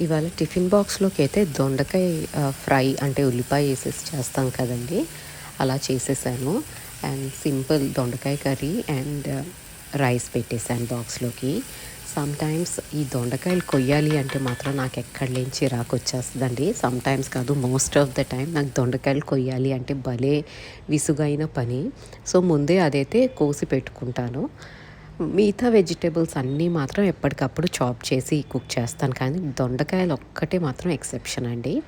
ఇవాళ టిఫిన్ బాక్స్లోకి అయితే దొండకాయ ఫ్రై అంటే ఉల్లిపాయ వేసేసి చేస్తాం కదండి. అలా చేసేసాను. అండ్ సింపుల్ దొండకాయ కర్రీ అండ్ రైస్ పెట్టేశాను బాక్స్లోకి. సమ్టైమ్స్ ఈ దొండకాయలు కొయ్యాలి అంటే మాత్రం నాకు ఎక్కడి నుంచి చిరాకు వచ్చేస్తుందండి. కాదు మోస్ట్ ఆఫ్ ద టైం నాకు దొండకాయలు కొయ్యాలి అంటే భలే విసుగైన పని. సో ముందే అదైతే కోసి పెట్టుకుంటాను. మిగతా వెజిటేబుల్స్ అన్నీ మాత్రం ఎప్పటికప్పుడు చాప్ చేసి కుక్ చేస్తాను. కానీ దొండకాయలు ఒక్కటే మాత్రం ఎక్సెప్షన్ అండి.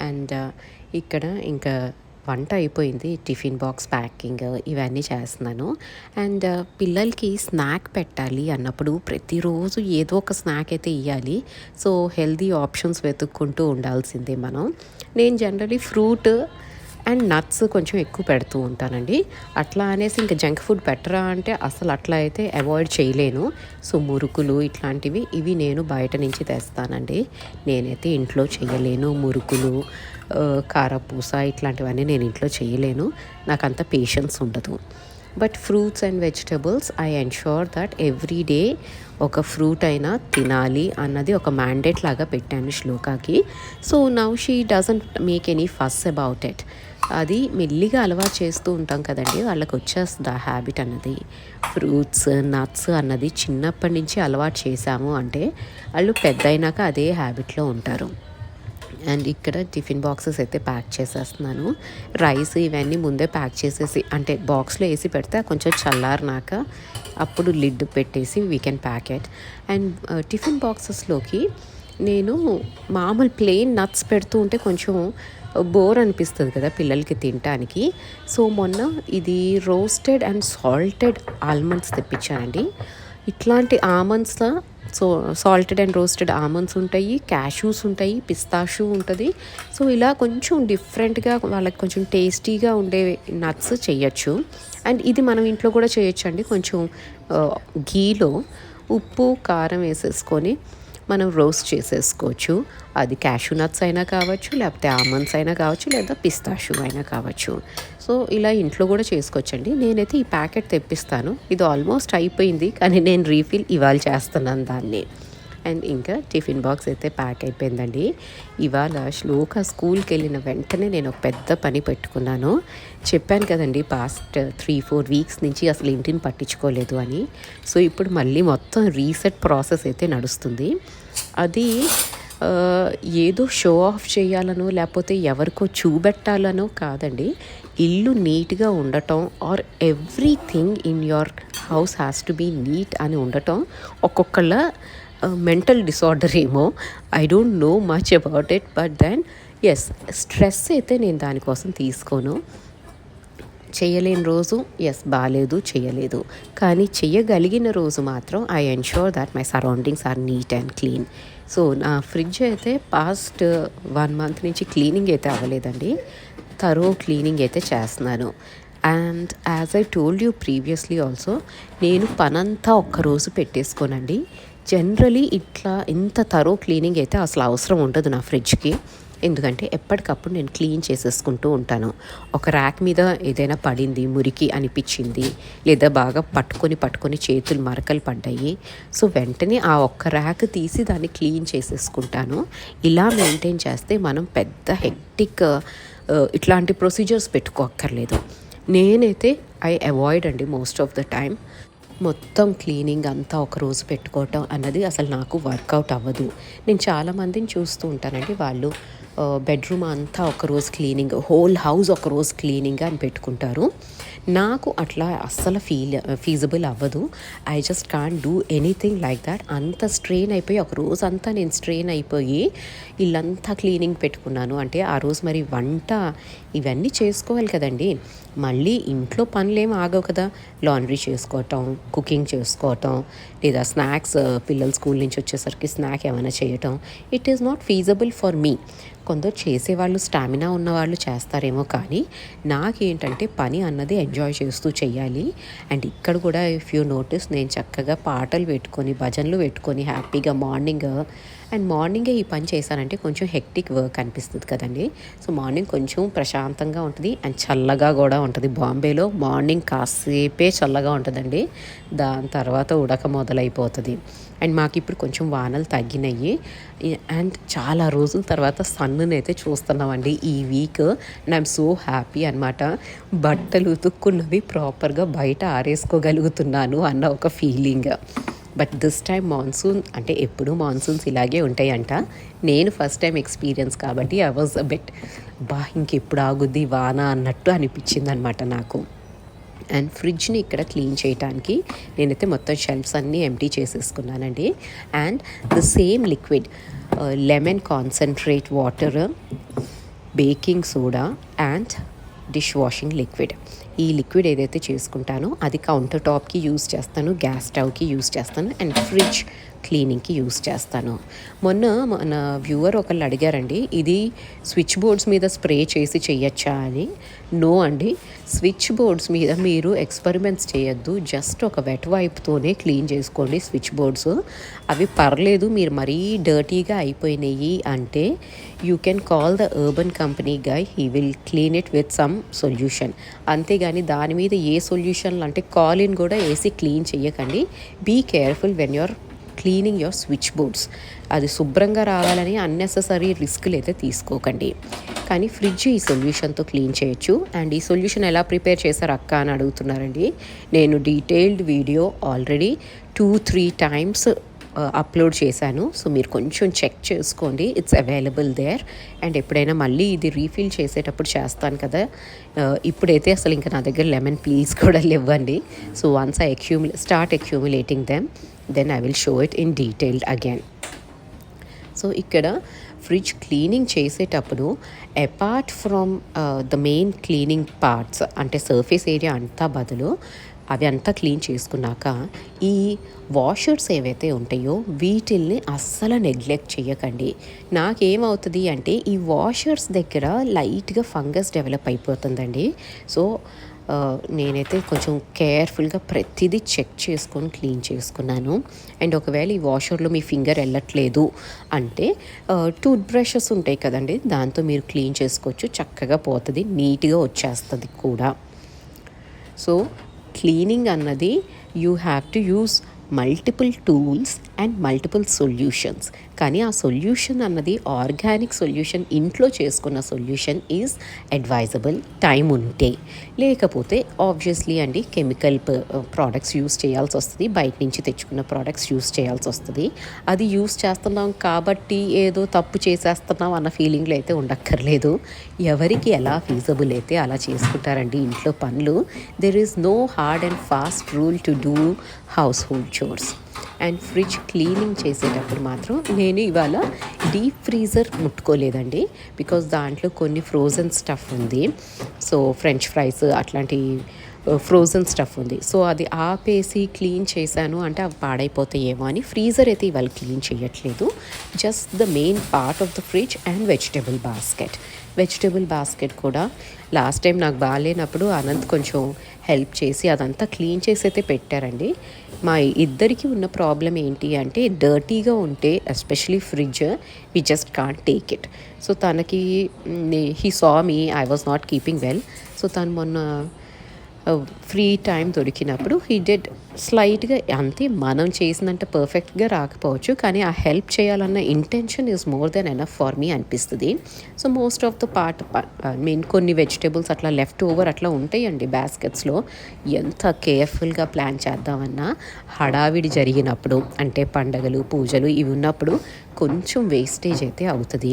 అండ్ ఇక్కడ ఇంకా వంట అయిపోయింది. టిఫిన్ బాక్స్ ప్యాకింగ్ ఇవన్నీ చేస్తున్నాను. అండ్ పిల్లలకి స్నాక్ పెట్టాలి అన్నప్పుడు ప్రతిరోజు ఏదో ఒక స్నాక్ అయితే ఇవ్వాలి సో హెల్దీ ఆప్షన్స్ వెతుక్కుంటూ ఉండాల్సిందే మనం. నేను జనరలీ ఫ్రూట్ అండ్ నట్స్ కొంచెం ఎక్కువ పెడుతూ ఉంటానండి. అట్లా అనేసి ఇంకా జంక్ ఫుడ్ పెట్టరా అంటే అసలు అట్లా అయితే అవాయిడ్ చేయలేను. సో మురుకులు ఇట్లాంటివి ఇవి నేను బయట నుంచి తెస్తానండి. నేనైతే ఇంట్లో చేయలేను మురుకులు కారపూస ఇట్లాంటివన్నీ నేను ఇంట్లో చేయలేను నాకు అంత పేషెన్స్ ఉండదు. But fruits and vegetables I ensure that every day ఒక ఫ్రూట్ అయినా తినాలి అన్నది ఒక మ్యాండేట్ లాగా పెట్టాను శ్లోకాకి. So now she doesn't make any fuss about it అది మెల్లిగా అలవాటు చేస్తూ ఉంటాం కదండి వాళ్ళకి వచ్చేస్తుంది ఆ హ్యాబిట్ అన్నది. ఫ్రూట్స్ నట్స్ అన్నది చిన్నప్పటి నుంచి అలవాటు చేశాము అంటే వాళ్ళు పెద్ద అయినాక అదే హ్యాబిట్లో ఉంటారు. అండ్ ఇక్కడ టిఫిన్ బాక్సెస్ అయితే ప్యాక్ చేసేస్తున్నాను. రైస్ ఇవన్నీ ముందే ప్యాక్ చేసేసి అంటే బాక్స్లో వేసి పెడితే కొంచెం చల్లారినాక అప్పుడు లిడ్ పెట్టేసి we can packet and tiffin బాక్సెస్లోకి నేను మామూలు ప్లెయిన్ నట్స్ పెడుతూ ఉంటే కొంచెం బోర్ అనిపిస్తుంది కదా పిల్లలకి తినటానికి. సో మొన్న ఇది రోస్టెడ్ అండ్ సాల్టెడ్ ఆల్మండ్స్ తెప్పించానండి. ఇట్లాంటి almonds so salted and roasted almonds ఉంటాయి క్యాషూస్ ఉంటాయి పిస్తాషూ ఉంటుంది. సో ఇలా కొంచెం డిఫరెంట్గా వాళ్ళకి కొంచెం టేస్టీగా ఉండే నట్స్ చేయొచ్చు. అండ్ ఇది మనం ఇంట్లో కూడా చేయొచ్చు అండి కొంచెం ఘీలో ఉప్పు కారం వేసేసుకొని మనం రోస్ట్ చేసేసుకోవచ్చు. అది క్యాషూ నట్స్ అయినా కావచ్చు లేకపోతే ఆమండ్స్ అయినా కావచ్చు లేదా పిస్తాషూ అయినా కావచ్చు. సో ఇలా ఇంట్లో కూడా చేసుకోవచ్చండి. నేనైతే ఈ ప్యాకెట్ తెప్పిస్తాను. ఇది ఆల్మోస్ట్ అయిపోయింది కానీ నేను రీఫిల్ ఇవాళ చేస్తున్నాను దాన్ని. అండ్ ఇంకా టిఫిన్ బాక్స్ అయితే ప్యాక్ అయిపోయిందండి. ఇవాళ శ్లోక స్కూల్కి వెళ్ళిన వెంటనే నేను ఒక పెద్ద పని పెట్టుకున్నాను. చెప్పాను కదండి పాస్ట్ త్రీ ఫోర్ వీక్స్ నుంచి అసలు ఇంటిని పట్టించుకోలేదు అని. సో ఇప్పుడు మళ్ళీ మొత్తం రీసెట్ ప్రాసెస్ అయితే నడుస్తుంది. అది ఏదో షో ఆఫ్ చేయాలనో లేకపోతే ఎవరికో చూపెట్టాలనో కాదండి. ఇల్లు నీట్గా ఉండటం or everything in your house has to be neat అని ఉండటం ఒక్కొక్కళ్ళ మెంటల్ డిసార్డర్ ఏమో. I don't know much about it but then as stress అయితే నేను దానికోసం తీసుకోను. చేయలేని రోజు ఎస్ బాగాలేదు చేయలేదు. కానీ చేయగలిగిన రోజు మాత్రం I ensure that my surroundings are neat and clean so నా ఫ్రిడ్జ్ అయితే పాస్ట్ వన్ మంత్ నుంచి క్లీనింగ్ అయితే అవ్వలేదండి. తరో క్లీనింగ్ అయితే చేస్తున్నాను. And as I told you previously also నేను పనంతా ఒక్కరోజు పెట్టేసుకోనండి. జనరలీ ఇట్లా ఇంత తరో క్లీనింగ్ అయితే అసలు అవసరం ఉండదు నా ఫ్రిడ్జ్కి. ఎందుకంటే ఎప్పటికప్పుడు నేను క్లీన్ చేసేసుకుంటూ ఉంటాను. ఒక ర్యాక్ మీద ఏదైనా పడింది మురికి అనిపించింది లేదా బాగా పట్టుకొని పట్టుకొని చేతులు మరకలు పడ్డాయి సో వెంటనే ఆ ఒక్క ర్యాక్ తీసి దాన్ని క్లీన్ చేసేసుకుంటాను. ఇలా మెయింటైన్ చేస్తే మనం పెద్ద హెక్టిక్ ఇట్లాంటి ప్రొసీజర్స్ పెట్టుకోక్కర్లేదు. నేనైతే ఐ అవాయిడ్ అండి మోస్ట్ ఆఫ్ ద టైం మొత్తం క్లీనింగ్ అంతా ఒక రోజు పెట్టుకోవటం అన్నది అసలు నాకు వర్కౌట్ అవ్వదు. నేను చాలామందిని చూస్తూ ఉంటానండి వాళ్ళు బెడ్రూమ్ అంతా ఒక రోజు క్లీనింగ్ హోల్ హౌస్ ఒక రోజు క్లీనింగ్ అని పెట్టుకుంటారు. నాకు అట్లా అస్సలు ఫీల్ ఫీజబుల్ అవ్వదు. I just can't do anything like that అంత స్ట్రెయిన్ అయిపోయి ఒక రోజు అంతా నేను స్ట్రెయిన్ అయిపోయి ఇల్లంతా క్లీనింగ్ పెట్టుకున్నాను. అంటే ఆ రోజు మరి వంట ఇవన్నీ చేసుకోవాలి కదండి. మళ్ళీ ఇంట్లో పనులేం ఆగవు కదా. లాండ్రీ చేసుకోవటం కుకింగ్ చేసుకోవటం లేదా స్నాక్స్ పిల్లలు స్కూల్ నుంచి వచ్చేసరికి స్నాక్ ఏమైనా చేయటం. It is not feasible for me కొందరు చేసేవాళ్ళు స్టామినా ఉన్నవాళ్ళు చేస్తారేమో కానీ నాకేంటంటే పని అన్నది ఎంజాయ్ చేస్తూ చేయాలి అండ్ ఇక్కడ కూడా ఇఫ్ యూ నోటీస్ నేను చక్కగా పాటలు పెట్టుకొని భజనలు పెట్టుకొని హ్యాపీగా మార్నింగ్ అండ్ మార్నింగే ఈ పని చేశానంటే కొంచెం హెక్టిక్ వర్క్ అనిపిస్తుంది కదండి. సో మార్నింగ్ కొంచెం ప్రశాంతంగా ఉంటుంది అండ్ చల్లగా కూడా ఉంటుంది. బాంబేలో మార్నింగ్ కాసేపే చల్లగా ఉంటుందండి. దాని తర్వాత ఉడక మొదలైపోతుంది. అండ్ మాకు ఇప్పుడు కొంచెం వానలు తగ్గినాయి అండ్ చాలా రోజుల తర్వాత సన్నుని అయితే చూస్తున్నామండి ఈ week. And I'm so happy అనమాట బట్టలు ఉతుక్కున్నవి ప్రాపర్గా బయట ఆరేసుకోగలుగుతున్నాను అన్న ఒక feeling but this time monsoon అంటే ఎప్పుడు మాన్సూన్స్ ఇలాగే ఉంటాయంట. నేను ఫస్ట్ టైం ఎక్స్పీరియన్స్ కాబట్టి ఐ వాజ్ అ బెట్ బా ఇంకెప్పుడు ఆగుద్ది వాన అన్నట్టు అనిపించింది అనమాట నాకు. అండ్ ఫ్రిడ్జ్ని ఇక్కడ క్లీన్ చేయడానికి నేనైతే మొత్తం షెల్ఫ్స్ అన్నీ empty చేసేసుకున్నానండి. And the same liquid lemon concentrate water baking soda and dish washing liquid. ఈ లిక్విడ్ ఏదైతే చేసుకుంటానో అది కౌంటర్ టాప్కి యూస్ చేస్తాను గ్యాస్ స్టవ్కి యూస్ చేస్తాను అండ్ ఫ్రిడ్జ్ క్లీనింగ్కి యూస్ చేస్తాను. మొన్న మన వ్యూవర్ ఒకళ్ళు అడిగారండి ఇది స్విచ్ బోర్డ్స్ మీద స్ప్రే చేసి చేయొచ్చా అని. నో అండి స్విచ్ బోర్డ్స్ మీద మీరు ఎక్స్పెరిమెంట్స్ చేయొద్దు జస్ట్ ఒక వెట్ వైప్తోనే క్లీన్ చేసుకోండి స్విచ్ బోర్డ్స్. అవి పర్లేదు మీరు మరీ డర్టీగా అయిపోయినాయి అంటే you can call the Urban Company guy he will clean it with some solution. అంతేగాని దాని మీద ఏ సొల్యూషన్లు అంటే కాలిన్ కూడా వేసి క్లీన్ చేయకండి be careful when you're cleaning your switch boards. అది శుభ్రంగా రావాలని అన్నెసరీ రిస్క్లు అయితే తీసుకోకండి. కానీ ఫ్రిడ్జ్ ఈ సొల్యూషన్తో క్లీన్ చేయొచ్చు. అండ్ ఈ సొల్యూషన్ ఎలా ప్రిపేర్ చేశారు అక్క అని అడుగుతున్నారండి. నేను detailed video already two three times upload చేశాను. సో మీరు కొంచెం చెక్ చేసుకోండి. ఇట్స్ అవైలబుల్ దేర్ అండ్ ఎప్పుడైనా మళ్ళీ ఇది రీఫిల్ చేసేటప్పుడు చేస్తాను కదా. ఇప్పుడైతే అసలు ఇంకా నా దగ్గర లెమన్ పీల్స్ కూడా లేవండి. So once I accumulate start accumulating them then I will show it in detailed again so ఇక్కడ ఫ్రిడ్జ్ క్లీనింగ్ చేసేటప్పుడు apart from the main cleaning parts అంటే సర్ఫేస్ ఏరియా అంతా బదులు అవి అంతా క్లీన్ చేసుకున్నాక ఈ వాషర్స్ ఏవైతే ఉంటాయో వీటిల్ని అస్సలు నెగ్లెక్ట్ చేయకండి నాకేమవుతుంది అంటే ఈ వాషర్స్ దగ్గర లైట్గా ఫంగస్ డెవలప్ అయిపోతుందండి. సో నేనైతే కొంచెం కేర్ఫుల్గా ప్రతిదీ చెక్ చేసుకొని క్లీన్ చేసుకున్నాను. అండ్ ఒకవేళ ఈ వాషర్లో మీ ఫింగర్ వెళ్ళట్లేదు అంటే టూత్ బ్రషెస్ ఉంటాయి కదండి దాంతో మీరు క్లీన్ చేసుకోవచ్చు. చక్కగా పోతుంది నీట్గా వచ్చేస్తుంది కూడా. సో క్లీనింగ్ అన్నది you have to use multiple tools and multiple solutions. కానీ ఆ సొల్యూషన్ అన్నది ఆర్గానిక్ సొల్యూషన్ ఇంట్లో చేసుకున్న సొల్యూషన్ ఈజ్ అడ్వైజబుల్ టైం ఉంటే. లేకపోతే ఆబ్వియస్లీ అండి కెమికల్ ప్రోడక్ట్స్ యూస్ చేయాల్సి వస్తుంది బయట నుంచి తెచ్చుకున్న ప్రోడక్ట్స్ యూస్ చేయాల్సి వస్తుంది. అది యూస్ చేస్తున్నాం కాబట్టి ఏదో తప్పు చేసేస్తున్నాం అన్న ఫీలింగ్లో అయితే ఉండక్కర్లేదు. ఎవరికి ఎలా ఫీజబుల్ అయితే అలా చేసుకుంటారండి ఇంట్లో పనులు there is no hard and fast rule to do household chores and fridge cleaning చేసేటప్పుడు మాత్రం నేను ఇవాళ డీప్ ఫ్రీజర్ ముట్టుకోలేదండి. బికాజ్ దాంట్లో కొన్ని ఫ్రోజన్ స్టఫ్ ఉంది. సో ఫ్రెంచ్ ఫ్రైస్ అట్లాంటి ఫ్రోజన్ స్టఫ్ ఉంది. సో అది ఆపేసి క్లీన్ చేశాను అంటే అవి పాడైపోతాయేమో అని ఫ్రీజర్ అయితే ఇవాళ క్లీన్ చేయట్లేదు. Just the main part of the fridge and vegetable basket. Vegetable basket కూడా లాస్ట్ టైం నాకు బాగాలేనప్పుడు అనంత్ కొంచెం హెల్ప్ చేసి అదంతా క్లీన్ చేసి అయితే పెట్టారండి. మా ఇద్దరికి ఉన్న ప్రాబ్లం ఏంటి అంటే డర్టీగా ఉంటే especially fridge we just can't take it. So తనకి he saw me I was not keeping well. So తను మొన్న ఫ్రీ టైం దొరికినప్పుడు హీ డెడ్ స్లైట్గా అంతే మనం చేసినంత పర్ఫెక్ట్గా రాకపోవచ్చు కానీ ఆ హెల్ప్ చేయాలన్న intention is more than enough for me అనిపిస్తుంది. So most of the part mean కొన్ని వెజిటేబుల్స్ అట్లా లెఫ్ట్ ఓవర్ అట్లా ఉంటాయండి బాస్కెట్స్లో ఎంత కేర్ఫుల్గా ప్లాన్ చేద్దామన్నా హడావిడి జరిగినప్పుడు అంటే పండగలు పూజలు ఇవి ఉన్నప్పుడు కొంచెం వేస్టేజ్ అయితే అవుతుంది.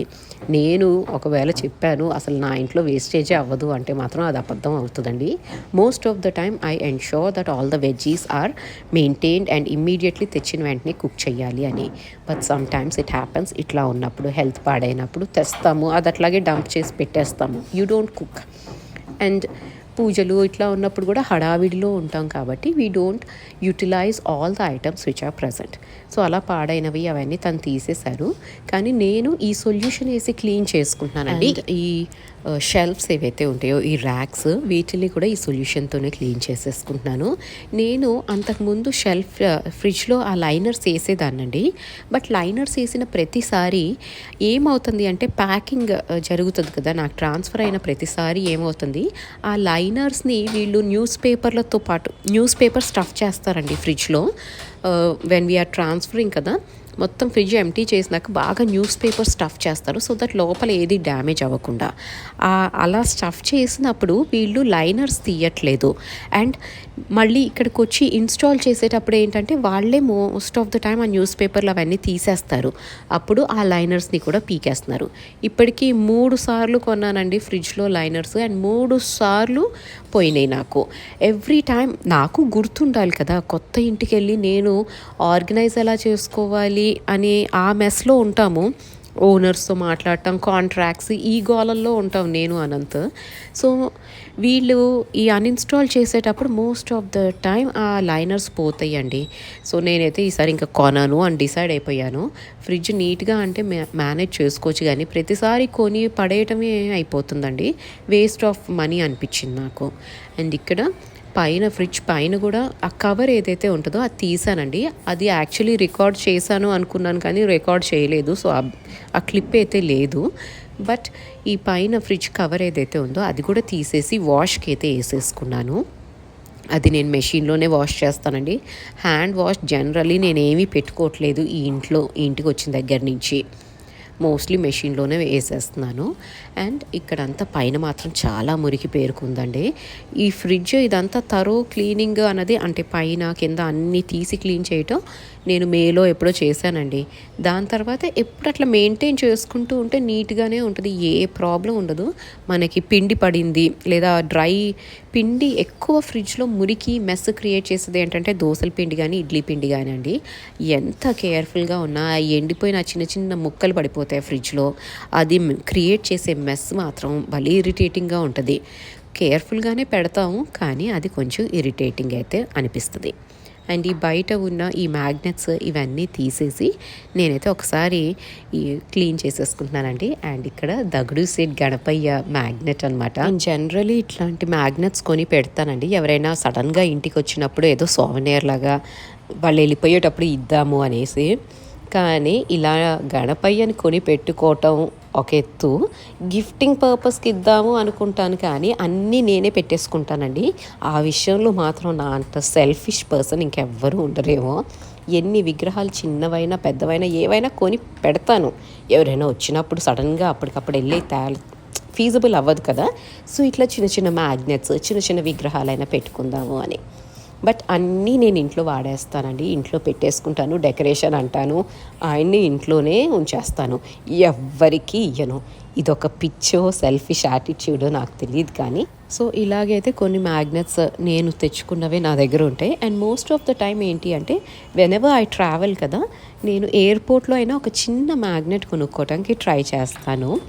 నేను ఒకవేళ చెప్పాను అసలు నా ఇంట్లో వేస్టేజే అవ్వదు అంటే మాత్రం అది అబద్ధం అవుతుందండి. Most of the time I ensure that all the veggies are maintained and immediately తెచ్చిన వెంటనే కుక్ చేయాలి అని. But sometimes it happens ఇట్లా ఉన్నప్పుడు హెల్త్ పాడైనప్పుడు తెస్తాము అది అట్లాగే డంప్ చేసి పెట్టేస్తాము. యూ డోంట్ కుక్ అండ్ పూజలు ఇట్లా ఉన్నప్పుడు కూడా హడావిడిలో ఉంటాం కాబట్టి we don't utilise all the items which are present so అలా పాడైనవి అవన్నీ తను తీసేశారు. కానీ నేను ఈ సొల్యూషన్ వేసి క్లీన్ చేసుకుంటున్నానండి. ఈ షెల్ఫ్స్ ఏవైతే ఉంటాయో ఈ ర్యాక్స్ వీటిని కూడా ఈ సొల్యూషన్తోనే క్లీన్ చేసేసుకుంటున్నాను. నేను అంతకుముందు షెల్ఫ్ ఫ్రిడ్జ్లో ఆ లైనర్స్ వేసేదాన్నండి. బట్ లైనర్స్ వేసిన ప్రతిసారి ఏమవుతుంది అంటే ప్యాకింగ్ జరుగుతుంది కదా నాకు ట్రాన్స్ఫర్ అయిన ప్రతిసారి ఏమవుతుంది? ఆ లైనర్స్ని వీళ్ళు న్యూస్ పేపర్లతో పాటు న్యూస్ పేపర్ స్టఫ్ చేస్తారండి ఫ్రిడ్జ్లో వెన్ వీఆర్ ట్రాన్స్ఫరింగ్ కదా మొత్తం ఫ్రిడ్జ్ ఎంటీ చేసినాక బాగా న్యూస్ పేపర్ స్టఫ్ చేస్తారు. సో దట్ లోపల ఏది డ్యామేజ్ అవ్వకుండా. అలా స్టఫ్ చేసినప్పుడు వీళ్ళు లైనర్స్ తీయట్లేదు. అండ్ మళ్ళీ ఇక్కడికి వచ్చి ఇన్స్టాల్ చేసేటప్పుడు ఏంటంటే వాళ్ళే మోస్ట్ ఆఫ్ ద టైం ఆ న్యూస్ పేపర్లు అవన్నీ తీసేస్తారు. అప్పుడు ఆ లైనర్స్ని కూడా పీకేస్తున్నారు. ఇప్పటికీ మూడు సార్లు కొన్నానండి ఫ్రిడ్జ్లో లైనర్స్ అండ్ మూడు సార్లు పోయినాయి నాకు. ఎవ్రీ టైం నాకు గుర్తుండాలి కదా కొత్త ఇంటికి వెళ్ళి నేను ఆర్గనైజ్ ఎలా చేసుకోవాలి అని ఆ మెస్లో ఉంటాము. ఓనర్స్తో మాట్లాడటం కాంట్రాక్ట్స్ ఈ గోలల్లో ఉంటాం నేను అనంత్. సో వీళ్ళు ఈ అన్ఇన్స్టాల్ చేసేటప్పుడు మోస్ట్ ఆఫ్ ద టైం ఆ లైనర్స్ పోతాయండి. సో నేనైతే ఈసారి ఇంకా కొనను అని డిసైడ్ అయిపోయాను. ఫ్రిడ్జ్ నీట్గా అంటే మే మేనేజ్ చేసుకోవచ్చు కానీ ప్రతిసారి కొని పడేయటమే అయిపోతుందండి. వేస్ట్ ఆఫ్ మనీ అనిపించింది నాకు. అండ్ ఇక్కడ పైన ఫ్రిడ్జ్ పైన కూడా ఆ కవర్ ఏదైతే ఉంటుందో అది తీసానండి అది యాక్చువల్లీ రికార్డ్ చేశాను అనుకున్నాను కానీ రికార్డ్ చేయలేదు. సో ఆ- క్లిప్ అయితే లేదు. బట్ ఈ పైన ఫ్రిడ్జ్ కవర్ ఏదైతే ఉందో అది కూడా తీసేసి వాష్కి అయితే వేసేసుకున్నాను. అది నేను మెషిన్లోనే వాష్ చేస్తానండి. హ్యాండ్ వాష్ జనరల్లీ నేను ఏమీ పెట్టుకోవట్లేదు ఈ ఇంట్లో ఇంటికి వచ్చిన దగ్గర నుంచి. మోస్ట్లీ మెషిన్లోనే వేసేస్తున్నాను. అండ్ ఇక్కడంతా పైన మాత్రం చాలా మురికి పేరుకుందండి. ఈ ఫ్రిడ్జ్ ఇదంతా తరో క్లీనింగ్ అన్నది అంటే పైన కింద అన్నీ తీసి క్లీన్ చేయటం నేను మేలో ఎప్పుడో చేశానండి. దాని తర్వాత ఎప్పుడు అట్లా మెయింటైన్ చేసుకుంటూ ఉంటే నీట్గానే ఉంటుంది. ఏ ప్రాబ్లం ఉండదు. మనకి పిండి పడింది లేదా డ్రై పిండి ఎక్కువ ఫ్రిడ్జ్లో మురికి మెస్ క్రియేట్ చేసేది ఏంటంటే దోశల పిండి కానీ ఇడ్లీ పిండి కానీ అండి ఎంత కేర్ఫుల్గా ఉన్నా ఎండిపోయిన చిన్న చిన్న ముక్కలు పడిపోతాయి ఫ్రిడ్జ్లో. అది క్రియేట్ చేసే మెస్ మాత్రం భలే ఇరిటేటింగ్గా ఉంటుంది. కేర్ఫుల్గానే పెడతాము కానీ అది కొంచెం ఇరిటేటింగ్ అయితే అనిపిస్తుంది. అండ్ ఈ బయట ఉన్న ఈ మ్యాగ్నెట్స్ ఇవన్నీ తీసేసి నేనైతే ఒకసారి ఈ క్లీన్ చేసేసుకుంటున్నానండి. అండ్ ఇక్కడ దగుడు సెట్ గణపయ్య మ్యాగ్నెట్ అనమాట జనరలీ ఇట్లాంటి మ్యాగ్నెట్స్ కొని పెడతానండి. ఎవరైనా సడన్గా ఇంటికి వచ్చినప్పుడు ఏదో సోవనేర్ లాగా వాళ్ళు వెళ్ళిపోయేటప్పుడు ఇద్దాము అనేసి. కానీ ఇలా గణపయ్యని కొని పెట్టుకోవటం ఒక ఎత్తు. గిఫ్టింగ్ పర్పస్కి ఇద్దాము అనుకుంటాను కానీ అన్నీ నేనే పెట్టేసుకుంటానండి. ఆ విషయంలో మాత్రం నా అంత సెల్ఫిష్ పర్సన్ ఇంకెవ్వరూ ఉండరేమో. ఎన్ని విగ్రహాలు చిన్నవైనా పెద్దవైనా ఏవైనా కొని పెడతాను. ఎవరైనా వచ్చినప్పుడు సడన్గా అప్పటికప్పుడు వెళ్ళి తే ఫీజబుల్ అవ్వదు కదా. సో ఇట్లా చిన్న చిన్న మ్యాగ్నెట్స్ చిన్న చిన్న విగ్రహాలైనా పెట్టుకుందాము అని. బట్ అన్నీ నేను ఇంట్లో వాడేస్తానండి. ఇంట్లో పెట్టేసుకుంటాను డెకరేషన్ అంటాను ఆయన్ని ఇంట్లోనే ఉంచేస్తాను. ఎవ్వరికి ఇయ్యను. ఇదొక పిచ్చో సెల్ఫిష్ యాటిట్యూడో నాకు తెలియదు కానీ. సో ఇలాగైతే కొన్ని మ్యాగ్నెట్స్ నేను తెచ్చుకున్నవే నా దగ్గర ఉంటాయి. And most of the time ఏంటి అంటే వెనెవర్ ఐ ట్రావెల్ కదా నేను ఎయిర్పోర్ట్లో అయినా ఒక చిన్న మ్యాగ్నెట్ కొనుక్కోవడానికి ట్రై చేస్తాను.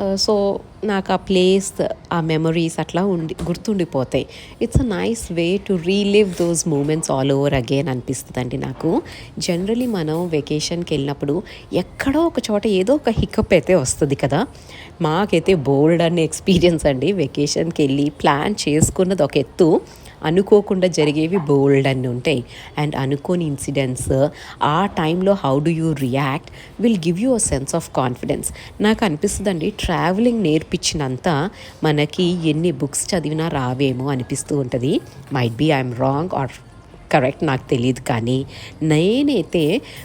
Uh, సో నాకు ఆ ప్లేస్ ఆ మెమరీస్ అట్లా ఉండి గుర్తుండిపోతాయి. It's a nice way to relive those moments all over again అనిపిస్తుందండి నాకు. జనరలీ మనం వెకేషన్కి వెళ్ళినప్పుడు ఎక్కడో ఒక చోట ఏదో ఒక హికప్ అయితే వస్తుంది కదా. మాకైతే బోల్డ్ అనే ఎక్స్పీరియన్స్ అండి. వెకేషన్కి వెళ్ళి ప్లాన్ చేసుకున్నది ఒక ఎత్తు. అనుకోకుండా జరిగేవి బోల్డ్ అన్ని ఉంటాయి. అండ్ అనుకోని ఇన్సిడెంట్స్ ఆ టైంలో how do you react will give you a sense of confidence నాకు అనిపిస్తుందండి ట్రావెలింగ్ నేర్పించినంత మనకి ఎన్ని బుక్స్ చదివినా రావేమో అనిపిస్తూ ఉంటుంది. Might be I'm wrong or correct నాకు తెలియదు కానీ నేనైతే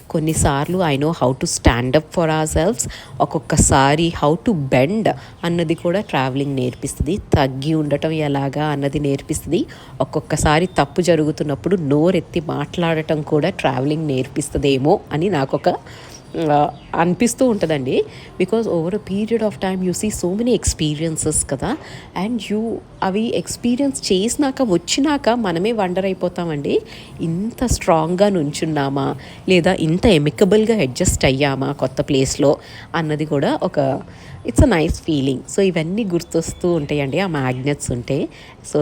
కొన్నిసార్లు I know how to stand up for our selves ఒక్కొక్కసారి హౌ టు బెండ్ అన్నది కూడా ట్రావెలింగ్ నేర్పిస్తుంది. తగ్గి ఉండటం ఎలాగా అన్నది నేర్పిస్తుంది. ఒక్కొక్కసారి తప్పు జరుగుతున్నప్పుడు నోరెత్తి మాట్లాడటం కూడా ట్రావెలింగ్ నేర్పిస్తుందేమో అని నాకు ఒక అనిపిస్తూ ఉంటుందండి. Because over a period of time you see so many experiences కదా. అండ్ యూ అవి ఎక్స్పీరియన్స్ చేసినాక వచ్చినాక మనమే వండర్ అయిపోతామండి. ఇంత స్ట్రాంగ్గా నుంచున్నామా? లేదా ఇంత ఎమికబుల్గా అడ్జస్ట్ అయ్యామా కొత్త ప్లేస్లో అన్నది కూడా ఒక it's a nice feeling so ఇవన్నీ గుర్తొస్తూ ఉంటాయండి. ఆ మ్యాగ్నెట్స్ ఉంటే. So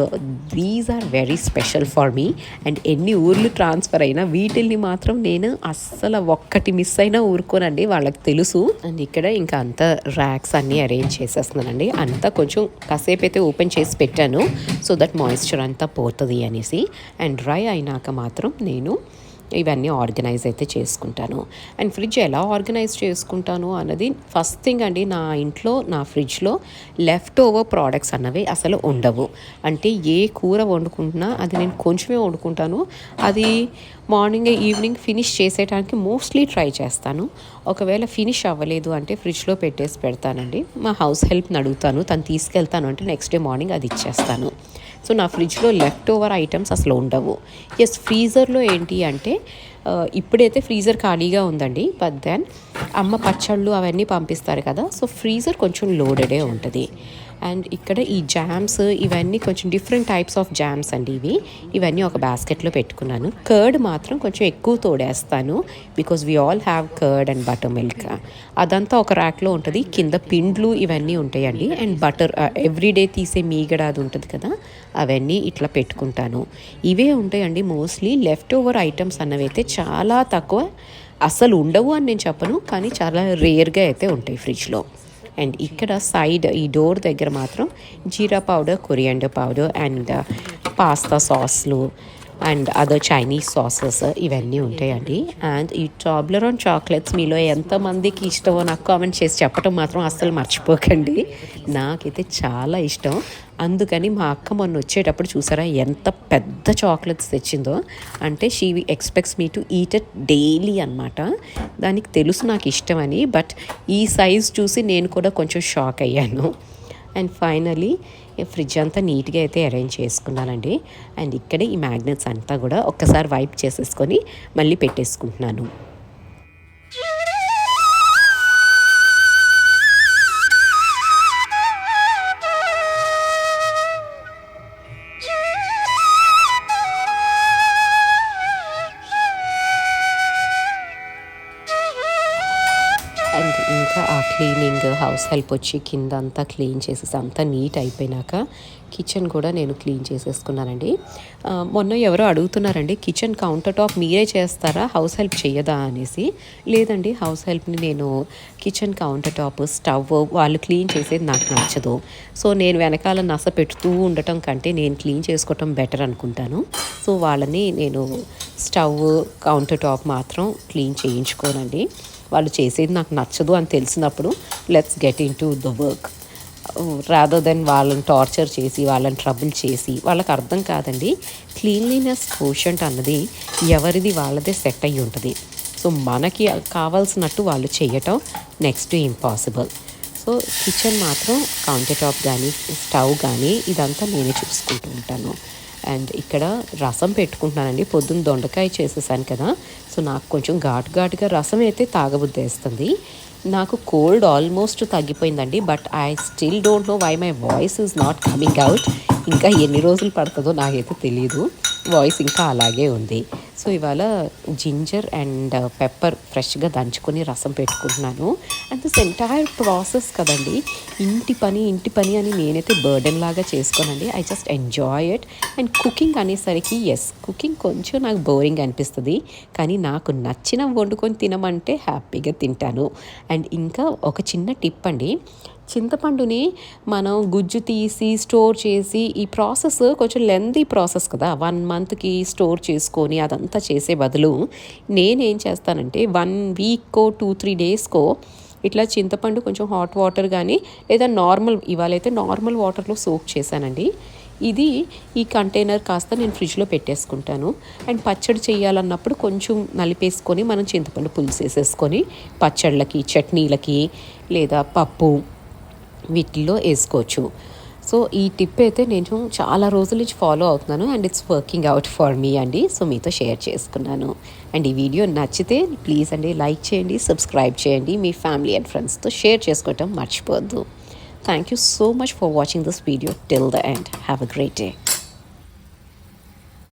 these are very special for me and ఎన్ని ఊర్లు ట్రాన్స్ఫర్ అయినా వీటిల్ని మాత్రం నేను అస్సలు ఒక్కటి మిస్ అయినా ఊరుకోనండి. వాళ్ళకి తెలుసు. అండ్ ఇక్కడ ఇంకా అంత ర్యాక్స్ అన్నీ అరేంజ్ చేసేస్తున్నానండి. అంతా కొంచెం కాసేపు అయితే ఓపెన్ చేసి పెట్టాను. సో దట్ మాయిశ్చర్ అంతా పోతుంది అనేసి. అండ్ డ్రై అయినాక మాత్రం నేను ఇవన్నీ ఆర్గనైజ్ అయితే చేసుకుంటాను. అండ్ ఫ్రిడ్జ్ ఎలా ఆర్గనైజ్ చేసుకుంటాను అన్నది ఫస్ట్ థింగ్ అండి నా ఇంట్లో నా ఫ్రిడ్జ్లో లెఫ్ట్ ఓవర్ ప్రోడక్ట్స్ అన్నవి అసలు ఉండవు. అంటే ఏ కూర వండుకుంటున్నా అది నేను కొంచెమే వండుకుంటాను. అది మార్నింగ్ ఈవినింగ్ ఫినిష్ చేసేటానికి మోస్ట్లీ ట్రై చేస్తాను. ఒకవేళ ఫినిష్ అవ్వలేదు అంటే ఫ్రిడ్జ్లో పెట్టేసి పెడతానండి. మా హౌస్ హెల్ప్ని అడుగుతాను తను తీసుకెళ్తాను అంటే నెక్స్ట్ డే మార్నింగ్ అది ఇచ్చేస్తాను. సో నా ఫ్రిడ్జ్లో లెఫ్ట్ ఓవర్ ఐటమ్స్ అసలు ఉండవు. ఎస్ ఫ్రీజర్లో ఏంటి అంటే ఇప్పుడైతే ఫ్రీజర్ ఖాళీగా ఉందండి బట్ దెన్ అమ్మ పచ్చళ్ళు అవన్నీ పంపిస్తారు కదా సో ఫ్రీజర్ కొంచెం లోడెడే ఉంటుంది. అండ్ ఇక్కడ ఈ జామ్స్ ఇవన్నీ కొంచెం డిఫరెంట్ టైప్స్ ఆఫ్ జామ్స్ అండి ఇవి. ఇవన్నీ ఒక బాస్కెట్లో పెట్టుకున్నాను. కర్డ్ మాత్రం కొంచెం ఎక్కువ తోడేస్తాను. Because we all have curd and buttermilk అదంతా ఒక ర్యాక్లో ఉంటుంది. కింద పిండ్లు ఇవన్నీ ఉంటాయండి. అండ్ బటర్ ఎవ్రీడే తీసే మీగడ అది ఉంటుంది కదా. అవన్నీ ఇట్లా పెట్టుకుంటాను. ఇవే ఉంటాయండి మోస్ట్లీ లెఫ్ట్ ఓవర్ ఐటమ్స్ అన్నవి అయితే చాలా తక్కువ. అసలు ఉండవు అని నేను చెప్పను. కానీ చాలా రేర్గా అయితే ఉంటాయి ఫ్రిడ్జ్లో అండ్ ఇక్కడ సైడ్ ఈ డోర్ దగ్గర మాత్రం jeera powder coriander powder and pasta సాస్లు and other Chinese sauces ఇవన్నీ ఉంటాయండి. అండ్ ఈ టాబ్లరాన్ చాక్లెట్స్ మీలో ఎంతమందికి ఇష్టమో నాకు కామెంట్ చేసి చెప్పడం మాత్రం అస్సలు మర్చిపోకండి. నాకైతే చాలా ఇష్టం. అందుకని మా అక్క మొన్న వచ్చేటప్పుడు చూసారా ఎంత పెద్ద చాక్లెట్స్ తెచ్చిందో. అంటే she expects me to eat it daily అనమాట దానికి తెలుసు నాకు ఇష్టమని బట్ ఈ సైజ్ చూసి నేను కూడా కొంచెం షాక్ అయ్యాను. అండ్ ఫైనలీ ఫ్రిడ్జ్ అంతా నీట్గా అయితే అరేంజ్ చేసుకున్నానండి. అండ్ ఇక్కడ ఈ మ్యాగ్నెట్స్ అంతా కూడా ఒక్కసారి వైప్ చేసేసుకొని మళ్ళీ పెట్టేసుకుంటున్నాను. ఆ క్లీనింగ్ హౌస్ హెల్ప్ వచ్చి కింద అంతా క్లీన్ చేసేసి అంతా నీట్ అయిపోయినాక కిచెన్ కూడా నేను క్లీన్ చేసేసుకున్నానండి. మొన్న ఎవరో అడుగుతున్నారండి కిచెన్ కౌంటర్ టాప్ మీరే చేస్తారా? హౌస్ హెల్ప్ చేయదా అనేసి. లేదండి హౌస్ హెల్ప్ని నేను కిచెన్ కౌంటర్ టాప్ స్టవ్ వాళ్ళు క్లీన్ చేసేది నాకు నచ్చదు. సో నేను వెనకాల నస పెడుతూ ఉండటం కంటే నేను క్లీన్ చేసుకోవటం బెటర్ అనుకుంటాను. సో వాళ్ళని నేను స్టవ్ కౌంటర్ టాప్ మాత్రం క్లీన్ చేయించుకోనండి. వాళ్ళు చేసేది నాకు నచ్చదు అని తెలిసినప్పుడు let's get into the work rather than వాళ్ళని టార్చర్ చేసి వాళ్ళని ట్రబుల్ చేసి వాళ్ళకి అర్థం కాదండి. క్లీన్లీనెస్ కోషంట్ అన్నది ఎవరిది వాళ్ళదే సెట్ అయ్యి ఉంటుంది. సో మనకి కావాల్సినట్టు వాళ్ళు చేయటం నెక్స్ట్ ఇంపాసిబుల్ సో కిచెన్ మాత్రం కౌంటర్ టాప్ కానీ స్టవ్ కానీ ఇదంతా నేనే చూసుకుంటూ ఉంటాను. అండ్ ఇక్కడ రసం పెట్టుకుంటున్నానండి. పొద్దున్న దొండకాయ చేసేసాను కదా. సో నాకు కొంచెం ఘాటు ఘాటుగా రసం అయితే తాగబుద్దేస్తుంది నాకు cold almost తగ్గిపోయిందండి. But I still don't know why my voice is not coming out ఇంకా ఎన్ని రోజులు పడుతుందో నాకైతే తెలియదు వాయిస్ ఇంకా అలాగే ఉంది. సో ఇవాళ జింజర్ అండ్ uh, పెప్పర్ ఫ్రెష్గా దంచుకొని రసం పెట్టుకుంటున్నాను. అండ్ దిస్ ఎంటైర్ ప్రాసెస్ కదండి ఇంటి పని ఇంటి పని అని నేనైతే బర్డెన్ లాగా చేసుకోనండి. I just enjoy it and cooking అనేసరికి ఎస్ కుకింగ్ కొంచెం నాకు బోరింగ్ అనిపిస్తుంది. కానీ నాకు నచ్చిన వండుకొని తినమంటే హ్యాపీగా తింటాను. అండ్ ఇంకా ఒక చిన్న టిప్ అండి చింతపండుని మనం గుజ్జు తీసి స్టోర్ చేసి ఈ ప్రాసెస్ కొంచెం లెందీ ప్రాసెస్ కదా. వన్ మంత్కి స్టోర్ చేసుకొని అదంతా చేసే బదులు నేనేం చేస్తానంటే వన్ వీక్కో టూ త్రీ డేస్కో ఇట్లా చింతపండు కొంచెం హాట్ వాటర్ కానీ లేదా నార్మల్ ఇవాళైతే నార్మల్ వాటర్లో సోక్ చేశానండి. ఇది ఈ కంటైనర్ కాస్త నేను ఫ్రిడ్జ్లో పెట్టేసుకుంటాను. అండ్ పచ్చడి చేయాలన్నప్పుడు కొంచెం నలిపేసుకొని మనం చింతపండు పులుసు వేసేసుకొని పచ్చళ్ళకి చట్నీలకి లేదా పప్పు వీటిల్లో వేసుకోవచ్చు. సో ఈ టిప్ అయితే నేను చాలా రోజుల నుంచి ఫాలో అవుతున్నాను and it's working out for me అండి. సో మీతో షేర్ చేసుకున్నాను. అండ్ ఈ వీడియో నచ్చితే ప్లీజ్ అండి లైక్ చేయండి సబ్స్క్రైబ్ చేయండి. మీ ఫ్యామిలీ అండ్ ఫ్రెండ్స్తో షేర్ చేసుకోవటం మర్చిపోద్దు thank you so much for watching this video till the end have a great day